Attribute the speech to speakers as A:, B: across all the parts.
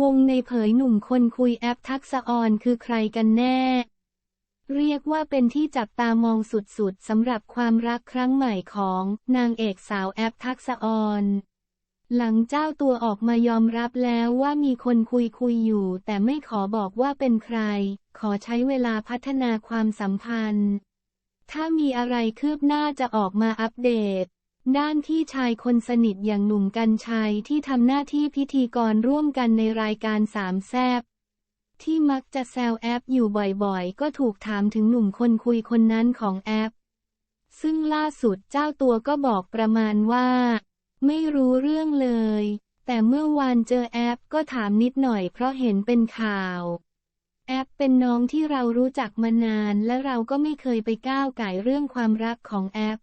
A: วงในเผยหนุ่มคนคุยแอปทักษะออนคือใครกันแน่ เรียกว่าเป็นที่จับตามองสุดๆสำหรับความรักครั้งใหม่ของนางเอกสาวแอปทักษะออนหลังเจ้าตัวออกมายอมรับแล้วว่ามีคนคุยคุยอยู่ แต่ไม่ขอบอกว่าเป็นใคร ขอใช้เวลาพัฒนาความสัมพันธ์ ถ้ามีอะไรคืบหน้าจะออกมาอัปเดต ด้านที่ชายคนสนิทอย่างหนุ่มกัญชัยที่ทำหน้าที่พิธีกรร่วมกันในรายการสามแซบที่มักจะแซวแอปอยู่บ่อยๆ ก็ถูกถามถึงหนุ่มคนคุยคนนั้นของแอป ซึ่งล่าสุดเจ้าตัวก็บอกประมาณว่า ไม่รู้เรื่องเลย แต่เมื่อวานเจอแอปก็ถามนิดหน่อยเพราะเห็นเป็นข่าว แอปเป็นน้องที่เรารู้จักมานานและเราก็ไม่เคยไปก้าวไก่เรื่องความรักของแอป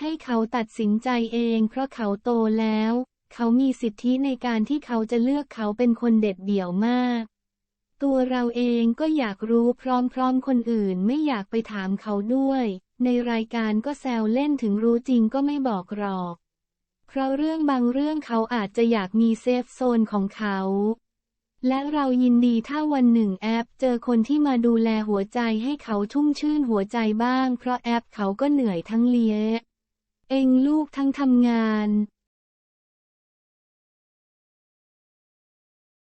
A: ให้เขาตัดสินใจเองเพราะเขาโตแล้ว เขามีสิทธิในการที่เขาจะเลือกเขาเป็นคนเด็ดเดี่ยวมาก ตัวเราเองก็อยากรู้พร้อมๆคนอื่นไม่อยากไปถามเขาด้วย ในรายการก็แซวเล่นถึงรู้จริงก็ไม่บอกหรอก เพราะเรื่องบางเรื่องเขาอาจจะอยากมีเซฟโซนของเขาและเรายินดีถ้าวันหนึ่งแอปเจอคนที่มาดูแลหัวใจให้เขาชุ่มชื่นหัวใจบ้าง เพราะแอปเขาก็เหนื่อยทั้งเลี้ย เองลูกทั้งทำงาน